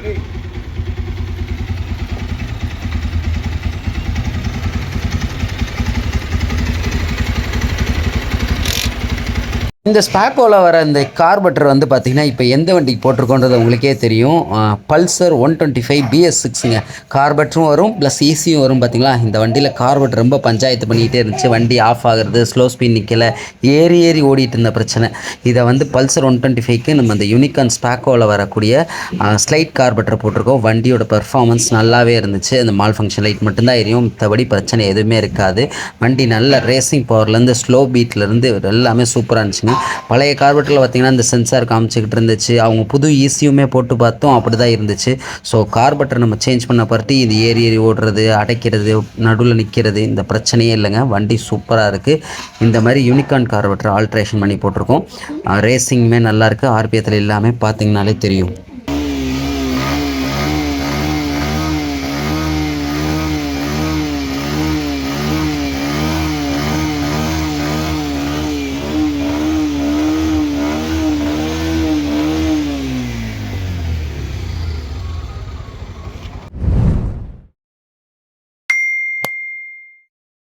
Hey. இந்த ஸ்பேக்கோவில் வர இந்த கார்பட்டர் வந்து பார்த்திங்கன்னா இப்போ எந்த வண்டிக்கு போட்டிருக்கோன்றது உங்களுக்கே தெரியும். Pulsar one twenty five BS சிக்ஸுங்க கார்பட்டரும் வரும் ப்ளஸ் ஈஸியும் வரும் பார்த்தீங்களா இந்த வண்டியில் கார்பட்டர் ரொம்ப பஞ்சாயத்து பண்ணிக்கிட்டே இருந்துச்சு. வண்டி ஆஃப் ஆகிறது ஸ்லோ ஸ்பீட் நிற்கலை ஏறி ஏறி ஓடிட்டு இருந்த பிரச்சனை. இதை வந்து பல்சர் ஒன் டுவெண்ட்டி ஃபைவ்க்கு நம்ம அந்த யூனிகான் ஸ்பேக்கோவில் வரக்கூடிய ஸ்லைட் கார்பட்டர் போட்டிருக்கோம். வண்டியோட பெர்ஃபார்மன்ஸ் நல்லாவே இருந்துச்சு. அந்த மால் ஃபங்க்ஷன் லைட் மட்டும்தான் எரியும். மற்றபடி பிரச்சனை எதுவுமே இருக்காது. வண்டி நல்ல ரேசிங் பவர்லேருந்து ஸ்லோ பீட்லேருந்து எல்லாமே சூப்பராக இருந்துச்சுங்க. பழைய கார்பெட்டில் பார்த்தீங்கன்னா இந்த சென்சார் காமிச்சிக்கிட்டு இருந்துச்சு. அவங்க புது ஈஸியுமே போட்டு பார்த்தோம். அப்படி தான் இருந்துச்சு ஸோ கார்பெட்டை நம்ம சேஞ்ச் பண்ண பார்ட்டி இது ஏறி ஏறி ஓடுறது அடைக்கிறது நடுவில் நிற்கிறது இந்த பிரச்சனையே இல்லைங்க. வண்டி சூப்பராக இருக்குது இந்த மாதிரி யூனிகான் கார்பெட்டர் ஆல்ட்ரேஷன் பண்ணி போட்டிருக்கோம். ரேசிங்குமே நல்லாயிருக்கு ஆர்பிஎத்தில் எல்லாமே பார்த்திங்கனாலே தெரியும்.